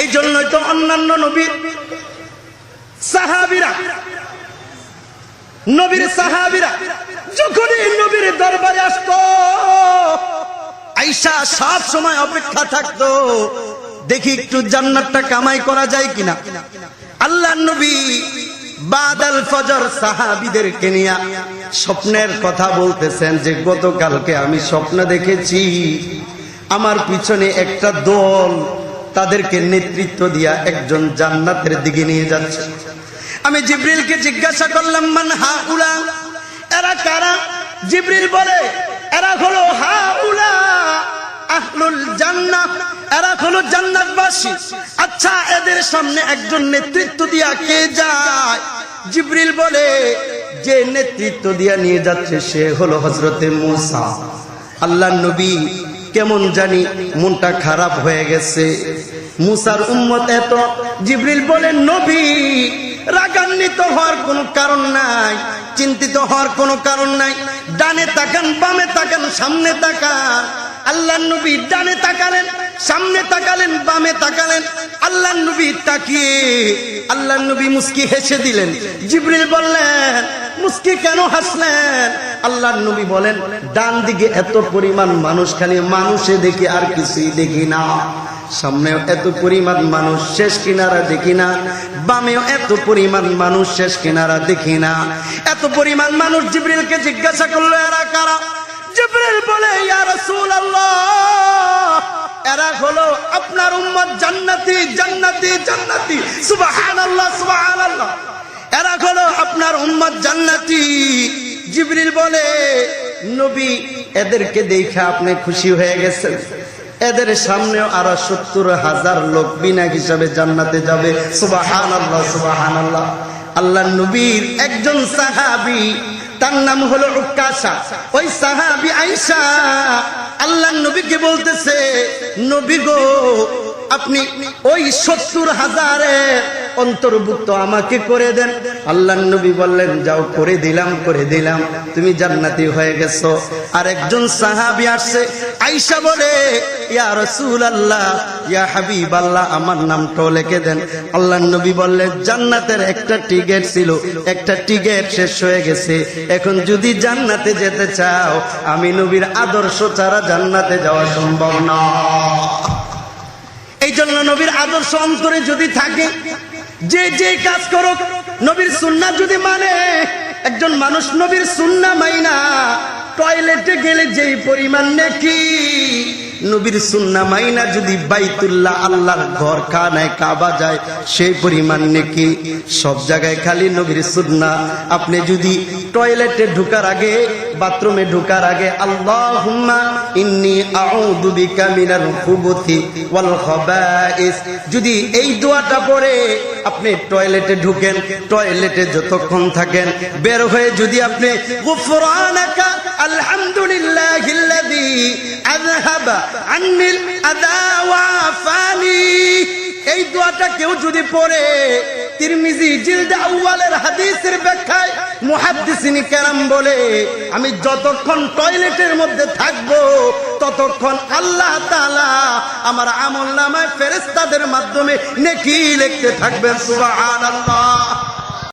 এই জন্যই তো অন্যান্য নবীর সাহাবিরা নবীর সাহাবিরা যখনই নবীর দরবারে আসতো, আইসা সব সময় অপেক্ষা থাকতো, দেখি একটু জান্নাতটা কামাই করা যায় কিনা। আল্লাহ নবী বাদাল ফজর সাহাবিদেরকে নিয়ে স্বপ্নের কথা বলতেছেন যে, গতকালকে আমি স্বপ্ন দেখেছি, আমার পিছনে একটা দল তাদেরকে নেতৃত্ব দিয়া একজন জান্নাতের দিকে নিয়ে যাচ্ছে। আমি জিব্রিলকে জিজ্ঞাসা করলাম, মান হা উলা এরা কারা? জিব্রিল বলে, এরা হলো হা উলা আহলুল জান্নাহ। এরা হলো জান্নাতবাসী। আচ্ছা এদের সামনে একজন নেতৃত্ব দিয়া কে যায়? জিব্রিল বলে, যে নেতৃত্ব দিয়া নিয়ে যাচ্ছে সে হলো হজরতে মুসা। আল্লাহ নবী কেমন জানি মনটা খারাপ হয়ে গেছে। মুসার উম্মত এত, জিব্রিল বলে নবী, রাগান্বিত হওয়ার কোনো কারণ নাই, চিন্তিত হওয়ার কোনো কারণ নাই। ডানে তাকান, বামে তাকান, সামনে তাকান। আল্লাহ নবী ডানে তাকালেন সামনে তাকালেন, বামে তাকালেন। আল্লাহ নবী তাকিয়ে আল্লাহ নবী মুস্কি হেসে দিলেন। জিব্রিল বললেন, মুস্কি কেন হাসলেন? আল্লাহ নবী বলেন, ডান দিকে এত পরিমাণ মানুষ, খালি মানুষে দেখি আর কিছুই দেখি না। সামনেও এত পরিমাণ মানুষ, শেষ কিনারা দেখি না। বামেও এত পরিমাণ মানুষ, শেষ কিনারা দেখি না। এত পরিমাণ মানুষ জিব্রিলকে জিজ্ঞাসা করল, এরা কারা? জিব্রিল বলে ইয়া আপনার উম্মত জান্নাতি জান্নাতি জান্নাতি। সুবহানাল্লাহ সুবহানাল্লাহ। এরা হলো আপনার উম্মত জান্নাতি। জিবরিল বলে, নবী, এদেরকে দেখে আপনি খুশি হয়ে গেছেন। এদের সামনেও আরও সত্তর হাজার লোক বিনা হিসাবে জান্নাতে যাবে। সুবাহান আল্লাহ সুবাহান আল্লাহ আল্লাহ নবীর একজন সাহাবি, তার নাম হলো উকাশা। ওই সাহাবি আইসা আল্লাহ নবীকে বলতেছে, নবী গো আপনি ওই সত্তর হাজারের অন্তর্ভুক্ত আমাকে করে দেন। আল্লাহ নবী বললেন, যাও, করে দিলাম করে দিলাম। তুমি জান্নাতি হয়ে গেছো। আর একজন সাহাবি আসছে আইসা বলে, ইয়া রসুল আল্লাহ ইয়া হাবিব আল্লাহ আমার নামটাও লিখে দেন। আল্লাহ নবী বললেন, জান্নাতের একটা টিকেট ছিল, একটা টিকেট শেষ হয়ে গেছে। এখন যদি জান্নাতে যেতে চাও, আমি নবীর আদর্শ ছাড়া জান্নাতে যাওয়া সম্ভব না। জন্য নবীর আদর্শ অন্তরে যদি থাকে, যে যে কাজ করুক, নবীর সুন্না যদি মানে একজন মানুষ নবীর সুন্না মাইনা, টয়লেটে গেলে যেই পরিমাণ নাকি নবীর সুন্না মাইনা যদি বাইতুল্লাহ আল্লাহর ঘর খানায় কাবা যায়, সেই পরিমাণ নাকি? সব জায়গায় খালি নবীর সুন্না। আপনি যদি টয়লেটে ঢুকার আগে, বাথরুমে ঢুকার আগে, আল্লাহুম্মা ইন্নী আউযু বিকা মিনাল ওয়াল খাবাইস। যদি এই দোয়াটা পড়ে, আপনি টয়লেটে ঢুকেন, টয়লেটে যতক্ষণ থাকেন, বের হয়ে যদি আপনি গুফরানাকা, আলহামদুলিল্লাহিল্লাযী আযহাবা আন্নিল এই দোয়াটা কেউ যদি পড়ে, তিরমিজি জিলদে হাদিসের ব্যাখ্যায় মুহাদ্দিসিনি কেরাম বলে, আমি যতক্ষণ টয়লেটের মধ্যে থাকব, ততক্ষণ আল্লাহ তাআলা আমার আমল নামায় ফেরেশতাদের মাধ্যমে নেকি লিখতে থাকবেন, সুবহানাল্লাহ।